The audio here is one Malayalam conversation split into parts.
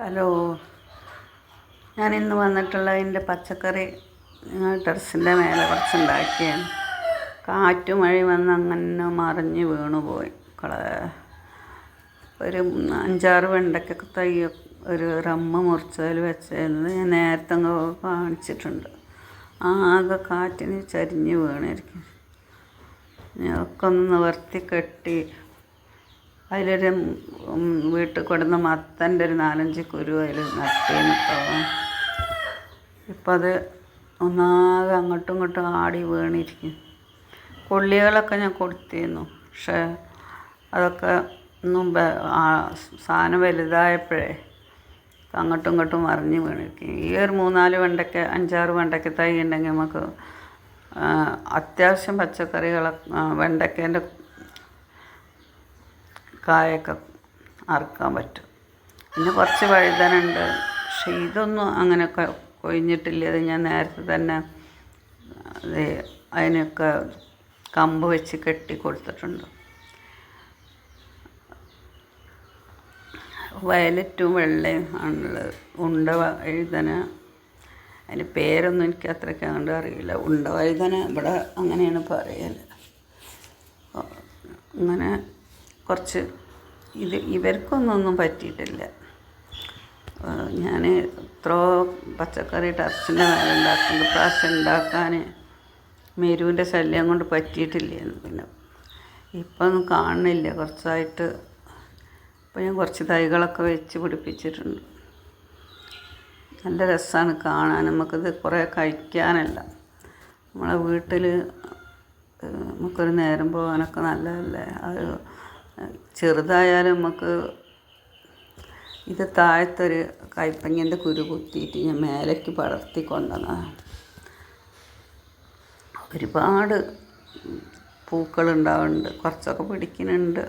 ഹലോ. ഞാൻ ഇന്ന് വന്നിട്ടുള്ള എന്റെ പച്ചക്കറി ടെറസിന്റെ മേലെ കുറച്ചുണ്ടാക്കിയാണ്. കാറ്റ് മഴ വന്ന് അങ്ങനെ മറിഞ്ഞ് വീണു പോയി. ഒരു അഞ്ചാറ് വെണ്ടയ്ക്കൊക്കെ തൈ ഒരു റമ്മ മുറിച്ചതിൽ വെച്ചതെന്ന് ഞാൻ നേരത്തെ കാണിച്ചിട്ടുണ്ട്. ആകെ കാറ്റിന് ചരിഞ്ഞ് വീണിരിക്കും ഒക്കെ ഒന്ന് നിവർത്തി കെട്ടി അതിലൊരു വീട്ടിൽ കൊടുന്ന മത്തന്റെ ഒരു നാലഞ്ച് കുരു അതിൽ നട്ടേന്ന് ഇപ്പോൾ ഇപ്പം. അത് ഒന്നാകെ അങ്ങോട്ടും ഇങ്ങോട്ടും ആടി വീണിരിക്കും കൊള്ളികളൊക്കെ ഞാൻ കൊടുത്തിരുന്നു. പക്ഷേ അതൊക്കെ ഒന്നും സാധനം വലുതായപ്പോഴേ അങ്ങോട്ടും ഇങ്ങോട്ടും മറിഞ്ഞ് വീണിരിക്കും ഈ ഒരു മൂന്നാൽ വെണ്ടയ്ക്ക അഞ്ചാറ് വെണ്ടയ്ക്ക തൈ ഉണ്ടെങ്കിൽ നമുക്ക് അത്യാവശ്യം പച്ചക്കറികളൊക്കെ വെണ്ടയ്ക്കേന്റെ കായൊക്കെ അറുക്കാൻ പറ്റും. പിന്നെ കുറച്ച് വഴുതനുണ്ട്. പക്ഷെ ഇതൊന്നും അങ്ങനെ കൊഴിഞ്ഞിട്ടില്ല. ഞാൻ നേരത്തെ തന്നെ അത് അതിനൊക്കെ കമ്പ് വെച്ച് കെട്ടി കൊടുത്തിട്ടുണ്ട്. വയലറ്റും വെള്ളയും ആണുള്ളത്. ഉണ്ട വഴുതന. അതിന്റെ പേരൊന്നും എനിക്ക് അത്രയ്ക്ക് അങ്ങോട്ട് അറിയില്ല. ഉണ്ട വഴുതന ഇവിടെ അങ്ങനെയാണ് പറയൽ അങ്ങനെ കുറച്ച് ഇത് ഇവർക്കൊന്നൊന്നും പറ്റിയിട്ടില്ല. ഞാൻ ഇത്ര പച്ചക്കറി ടെറസിന്റെ മേലെ ഉണ്ടാക്കുന്നത് പ്രാവശ്യം ഉണ്ടാക്കാൻ മെരുവിന്റെ ശല്യം കൊണ്ട് പറ്റിയിട്ടില്ലായിരുന്നു പിന്നെ ഇപ്പം ഒന്നും കാണുന്നില്ല. കുറച്ചായിട്ട് ഇപ്പം ഞാൻ കുറച്ച് തൈകളൊക്കെ വെച്ച് പിടിപ്പിച്ചിട്ടുണ്ട്. നല്ല രസമാണ് കാണാൻ. നമുക്കിത് കുറേ കഴിക്കാനല്ല. നമ്മളെ വീട്ടിൽ നമുക്കൊരു നേരം പോകാനൊക്കെ നല്ലതല്ലേ? അത് ചെറുതായാലും നമുക്ക് ഇത് താഴത്തൊരു കൈപ്പങ്ങന്റെ കുരു കുത്തിയിട്ട് ഞാൻ മേലേക്ക് പടർത്തി കൊണ്ടുവന്നതാണ് ഒരുപാട് പൂക്കളുണ്ടാവുന്നുണ്ട്. കുറച്ചൊക്കെ പിടിക്കുന്നുണ്ട്.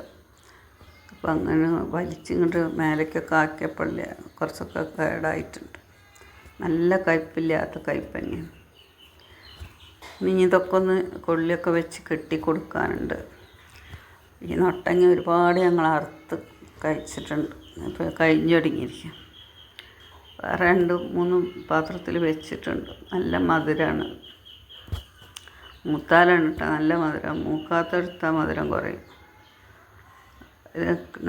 അപ്പം അങ്ങനെ വലിച്ചിങ്ങോട്ട് മേലേക്കൊക്കെ ആക്കിയപ്പോഴേ കുറച്ചൊക്കെ കേടായിട്ടുണ്ട്. നല്ല കയ്പില്ലാത്ത കയ്പങ്ങ ഇനി ഇതൊക്കെ ഒന്ന് കൊള്ളിയൊക്കെ വെച്ച് കെട്ടി കൊടുക്കാനുണ്ട്. ഈ നൊട്ടങ്ങ ഒരുപാട് ഞങ്ങൾ അറുത്ത് കഴിച്ചിട്ടുണ്ട്. ഇപ്പോൾ കഴിഞ്ഞു തുടങ്ങിയിരിക്കും. വേറെ രണ്ട് മൂന്ന് പാത്രത്തിൽ വെച്ചിട്ടുണ്ട്. നല്ല മധുരമാണ് മൂത്താലാണ് കേട്ടോ നല്ല മധുരം. മൂക്കാത്തെടുത്താൽ മധുരം കുറയും.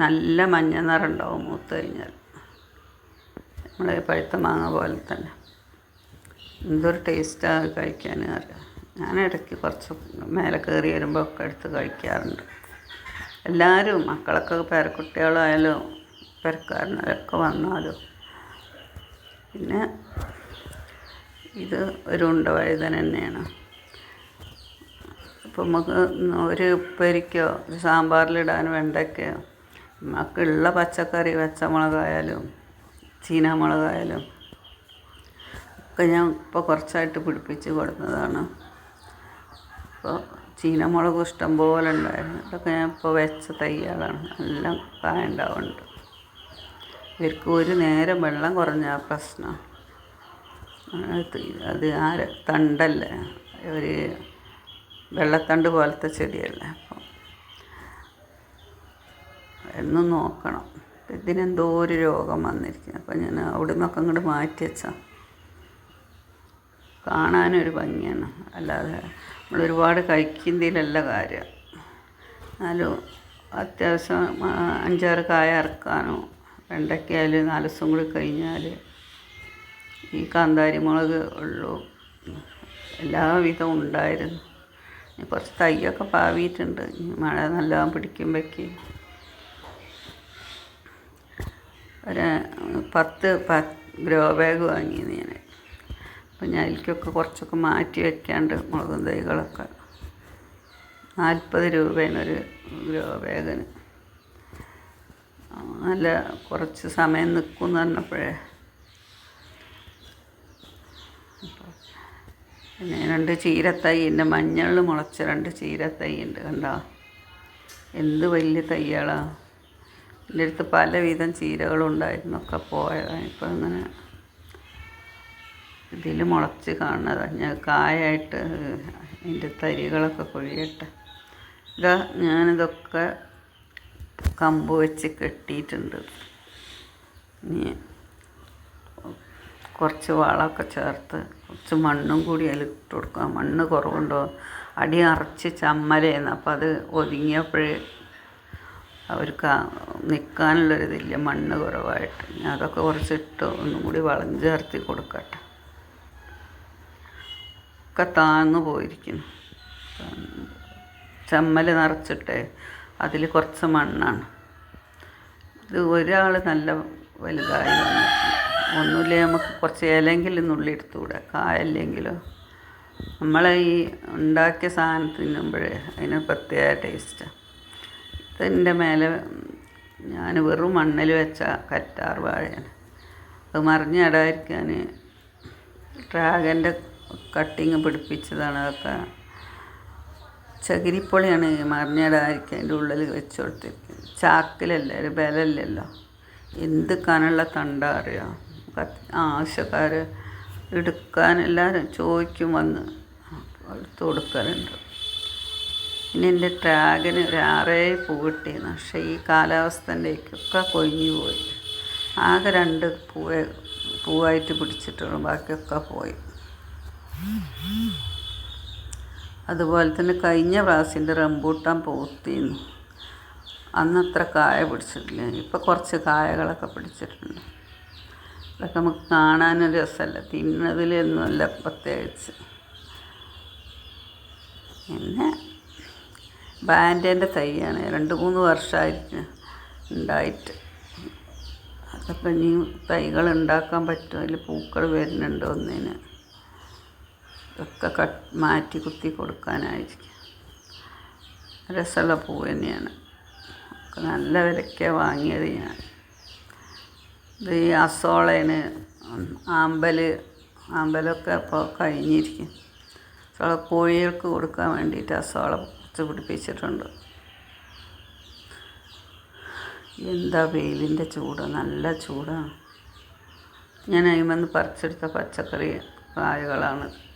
നല്ല മഞ്ഞ നിറം ഉണ്ടാവും മൂത്ത് കഴിഞ്ഞാൽ. നമ്മളെ പഴുത്ത മാങ്ങ പോലെ തന്നെ. എന്തൊരു ടേസ്റ്റാണ് കഴിക്കാൻ അറിയാം. ഞാൻ ഇടയ്ക്ക് കുറച്ച് മേലെ കയറി വരുമ്പോൾ ഒക്കെ എടുത്ത് കഴിക്കാറുണ്ട്. എല്ലാവരും മക്കളൊക്കെ പേരക്കുട്ടികളായാലും പെരക്കാരനൊക്കെ വന്നാലും പിന്നെ ഇത് ഒരു ഉണ്ട വഴുതന തന്നെയാണ്. അപ്പോൾ നമുക്ക് ഒരു ഉപ്പരിക്കോ ഒരു സാമ്പാറിലിടാൻ വെണ്ടയ്ക്കോ നമുക്കുള്ള പച്ചക്കറി പച്ചമുളകായാലും ചീനമുളകായാലും ഒക്കെ ഞാൻ ഇപ്പോൾ കുറച്ചായിട്ട് പിടിപ്പിച്ച് കൊടുക്കുന്നതാണ് ഇപ്പോൾ ചീനമുളകും ഇഷ്ടം പോലെ ഉണ്ടായിരുന്നു ഇതൊക്കെ ഞാൻ ഇപ്പോൾ വെച്ച തയ്യാറാണ് എല്ലാം കായ ഉണ്ടാവുന്നുണ്ട് ഇവർക്ക് ഒരു നേരം വെള്ളം കുറഞ്ഞ പ്രശ്നം. അത് ആ തണ്ടല്ലേ? ഒരു വെള്ളത്തണ്ട് പോലത്തെ ചെടിയല്ലേ അപ്പം. എന്നും നോക്കണം. ഇതിനെന്തോ ഒരു രോഗം വന്നിരിക്കുന്നു. അപ്പം ഞാൻ അവിടെ നിന്നൊക്കെ അങ്ങോട്ട് മാറ്റി വെച്ചാൽ കാണാനൊരു ഭംഗിയാണ്. അല്ലാതെ നമ്മൾ ഒരുപാട് കഴിക്കുന്നതിലല്ല കാര്യം. എന്നാലും അത്യാവശ്യം അഞ്ചാറ് കായ ഇറക്കാനോ വെണ്ടയ്ക്കായാലും നാല് ദിവസം കൂടി കഴിഞ്ഞാൽ ഈ കാന്താരി മുളക് ഉള്ളൂ. എല്ലാവിധവും ഉണ്ടായിരുന്നു. കുറച്ച് തൈയൊക്കെ പാവിയിട്ടുണ്ട്. മഴ നല്ലോണം പിടിക്കുമ്പോഴേക്ക് ഒരു പത്ത് പ ഗ്രോ ബാഗ് വാങ്ങി ഞാൻ. അപ്പം ഞാൻ അതിലേക്കൊക്കെ കുറച്ചൊക്കെ മാറ്റി വെക്കാണ്ട് മുളകും തൈകളൊക്കെ. നാൽപ്പത് രൂപയാണ് ഒരു ഗ്രോ ബാഗിന് നല്ല കുറച്ച് സമയം നിൽക്കും എന്ന് പറഞ്ഞപ്പോഴേ. പിന്നെ രണ്ട് ചീരത്തൈ ഉണ്ട്. മഞ്ഞളിൽ മുളച്ച രണ്ട് ചീരത്തൈ ഉണ്ട് കണ്ടോ? എന്ത് വലിയ തൈകളാണ് എന്റെ അടുത്ത് പലവിധം ചീരകളുണ്ടായിരുന്നു. ഒക്കെ പോയതാണ് ഇപ്പം ഇങ്ങനെ ഇതിൽ മുളച്ച് കാണുന്നതാണ് ഞാൻ കായായിട്ട് അതിന്റെ തരികളൊക്കെ കൊഴിയട്ടെ. ഇതാ ഞാനിതൊക്കെ കമ്പ് വെച്ച് കെട്ടിയിട്ടുണ്ട്. ഇനി കുറച്ച് വളമൊക്കെ ചേർത്ത് കുറച്ച് മണ്ണും കൂടി അതിൽ ഇട്ട് കൊടുക്കുക മണ്ണ് കുറവുണ്ടോ? അടി അറച്ച് ചമ്മലേന്ന്. അപ്പോൾ അത് ഒതുങ്ങിയപ്പോഴേ അവർക്ക് നിൽക്കാനുള്ളൊരിതില്ല മണ്ണ് കുറവായിട്ട്. അതൊക്കെ കുറച്ചിട്ട് ഒന്നും കൂടി വളം ചേർത്തി കൊടുക്കട്ടെ. ഒക്കെ താന്നു പോയിരിക്കുന്നു. ചമ്മൽ നിറച്ചിട്ട് അതിൽ കുറച്ച് മണ്ണാണ്. ഇത് ഒരാൾ നല്ല വലുതായി ഒന്നുമില്ല നമുക്ക് കുറച്ച് ഇലയെങ്കിലും നുള്ളി എടുത്തുകൂടെ? കായല്ലെങ്കിലോ? നമ്മളെ ഈ ഉണ്ടാക്കിയ സാധനം തിന്നുമ്പോഴേ അതിന് പ്രത്യേക ടേസ്റ്റാണ് ഇതിന്റെ മേലെ ഞാൻ വെറും മണ്ണിൽ വെച്ച കറ്റാർ വാഴയാണ്. അത് മറിഞ്ഞിടാതിരിക്കാൻ ഡ്രാഗന്റെ കട്ടിങ് പിടിപ്പിച്ചതാണ് അതൊക്കെ. ചകിരിപ്പൊളിയാണ് മറിഞ്ഞിടാതിരിക്കാൻ അതിന്റെ ഉള്ളിൽ വെച്ച് കൊടുത്തിരിക്കുന്നത്. ചാക്കിലല്ലേ ഒരു ബലമില്ലല്ലോ. എന്ത് കനുള്ള തണ്ട അറിയാം? ആവശ്യക്കാർ എടുക്കാൻ ചോദിക്കും വന്ന്. എടുത്ത് കൊടുക്കാറുണ്ട് പിന്നെ എന്റെ ഡ്രാഗന് ഒരു ആറേഴ് പൂ പക്ഷേ ഈ കാലാവസ്ഥന്റെയൊക്കെ കൊഴിഞ്ഞു പോയി. ആകെ രണ്ട് പൂവേ പൂവായിട്ട് പിടിച്ചിട്ടുള്ളൂ. ബാക്കിയൊക്കെ പോയി. അതുപോലെ തന്നെ കഴിഞ്ഞ പ്രാവശ്യന്റെ റംബൂട്ടാൻ പോത്തിന്നു. അന്ന് അത്ര കായ പിടിച്ചിട്ടില്ല. ഇപ്പം കുറച്ച് കായകളൊക്കെ പിടിച്ചിട്ടുണ്ട്. അതൊക്കെ നമുക്ക് കാണാനൊരു രസമല്ല തിന്നതിലൊന്നുമല്ല പ്രത്യേകിച്ച്. പിന്നെ ബാൻഡേന്റെ തൈയാണ്. രണ്ട് മൂന്ന് വർഷമായിട്ട് ഉണ്ടായിട്ട്. അതൊക്കെ ഇനി തൈകൾ ഉണ്ടാക്കാൻ പറ്റും അതിൽ പൂക്കൾ വരുന്നുണ്ടോ ഒന്നിന്? ഒക്കെ കട്ട് മാറ്റി കുത്തി കൊടുക്കാനായിരിക്കും. രസമുള്ള പൂ തന്നെയാണ്. നല്ല വിലയ്ക്കാണ് വാങ്ങിയത് ഞാൻ. ഇത് ഈ അസോളേന് ആമ്പൽ ആമ്പലൊക്കെ ഇപ്പോൾ കഴിഞ്ഞിരിക്കും. അസോള കോഴികൾക്ക് കൊടുക്കാൻ വേണ്ടിയിട്ട് അസോള കുറച്ച് പിടിപ്പിച്ചിട്ടുണ്ട്. എന്താ വെയിലിന്റെ ചൂട്? നല്ല ചൂടാണ്. ഞാൻ അതിമെന്ന് പറിച്ചെടുത്ത പച്ചക്കറി കായകളാണ്.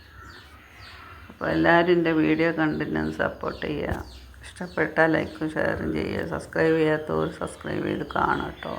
അപ്പോൾ എല്ലാവരും എന്റെ വീഡിയോ കണ്ടിട്ട് സപ്പോർട്ട് ചെയ്യുക. ഇഷ്ടപ്പെട്ടാൽ ലൈക്കും ഷെയറും ചെയ്യുക. സബ്സ്ക്രൈബ് ചെയ്യാത്തവർ സബ്സ്ക്രൈബ് ചെയ്ത് കാണാം കേട്ടോ